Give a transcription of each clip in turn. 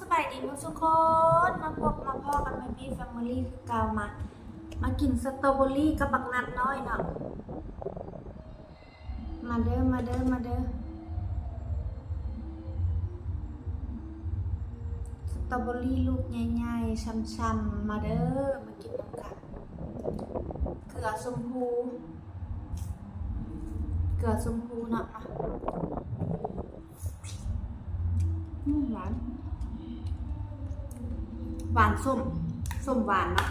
สบายดีมั้ทุกคนมาพบมาพ่อกันแม่พี่แฟมิลี่คือเก่ามา มากินสตรอเบอรี่กับบักนัดน้อยเนาะมาเด้อมาเด้อมาเด้อสตรอเบอรี่ลูกใหญ่ๆช้ำๆมาเด้อมากินน้ำกันเกลือชมพูเกลือชมพูเนาะมาอืมหวาน หวานส้ม ส้มหวานเนาะ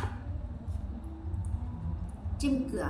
จิ้มเกลือ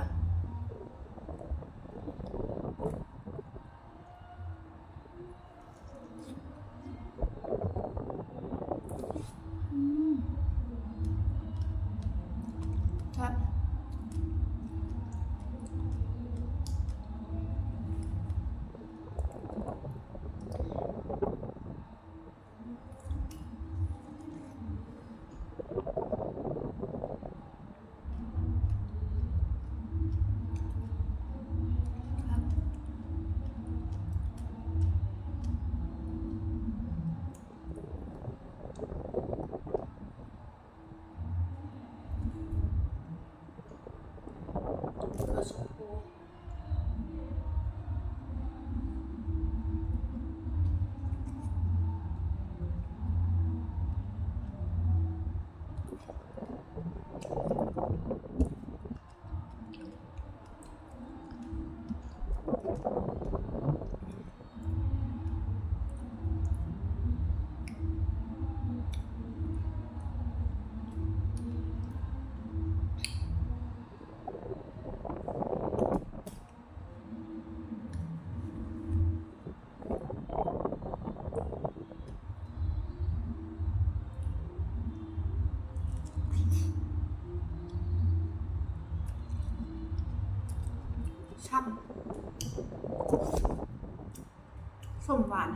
ส้มหวาน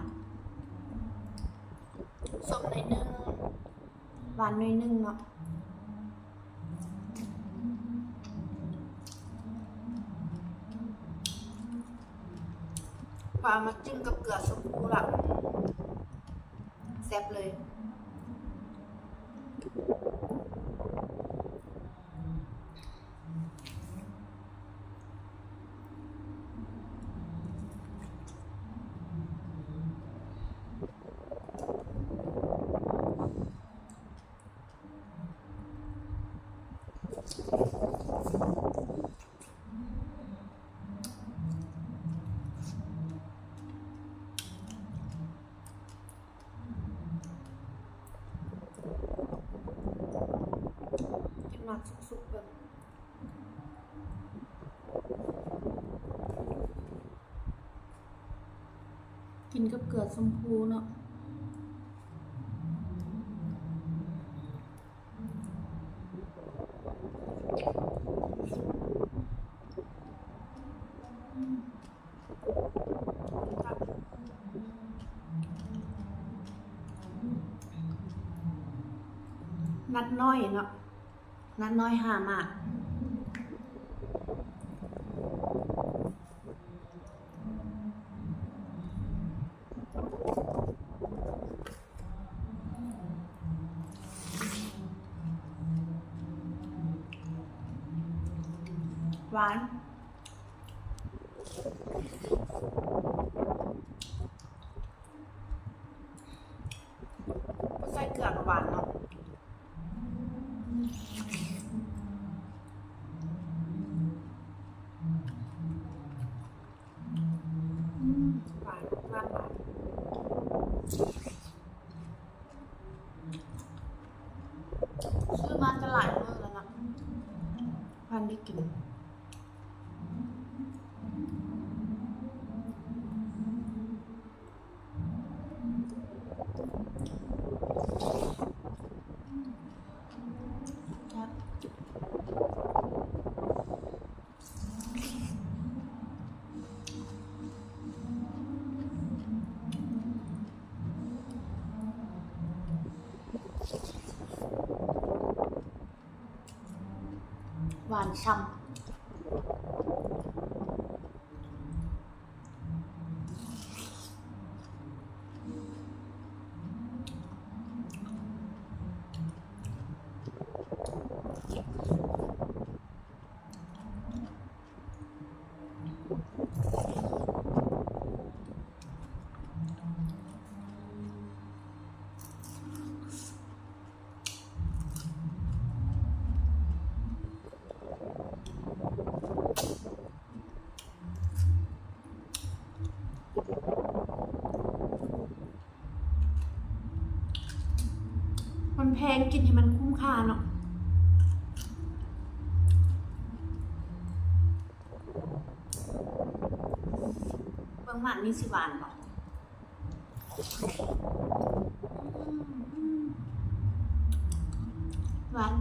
ส้มหน่อยนึงหวานหน่อยนึงเนาะพอเอามาจิ้มกับเกลือชมพูละแซ่บเลย กินหมากสุกๆแบบ กินกับเกลือชมพูเนาะนัดน้อยเนาะนัดน้อยห้ามาก หวาน ใส่เกลือกับหวานเนาะอืมหวานมากซื้อมาจะหลายมื้อแล้วนะพันได้กิน หว มันแพงกินให้มันคุ้มค่าเนาะเบื้องหมันนี่สิหวานบอกหวาน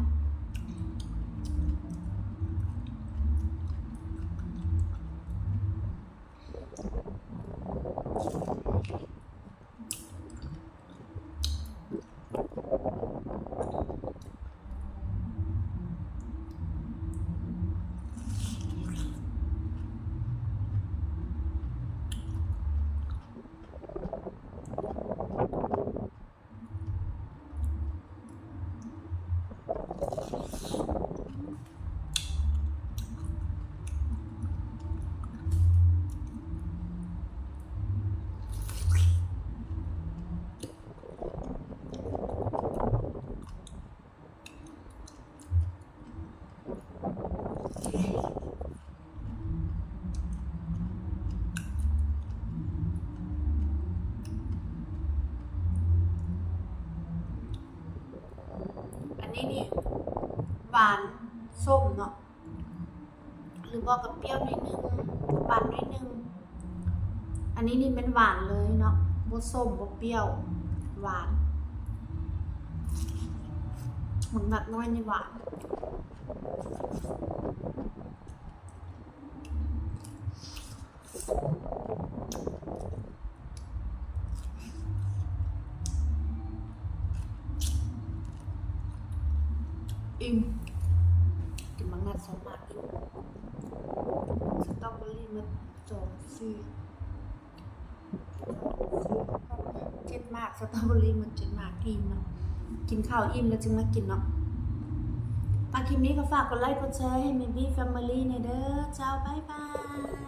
อันนี้นี่หวานส้มเนาะหรือบอกกับเปรี้ยวนิดนึงหวานนิดนึง อันนี้นี่เป็นหวานเลยเนาะบดส้มบดเปรี้ยว หวานหมึงหนักน้อยนี่หวาน อิ่มกินมังงะสองบาทอิ่สตรอเบอรี่มันสองซีเจ็ดมากสตรอเบอรี่มันเจ็ดมากอิ่มเนาะกินข้าวอิ่มแล้วจึงมากินเนาะมาคลิปนี้ก็ฝากกดไลค์กดแชร์ให้มีบี้แฟมิลี่ในเด้อเจ้าบายบาย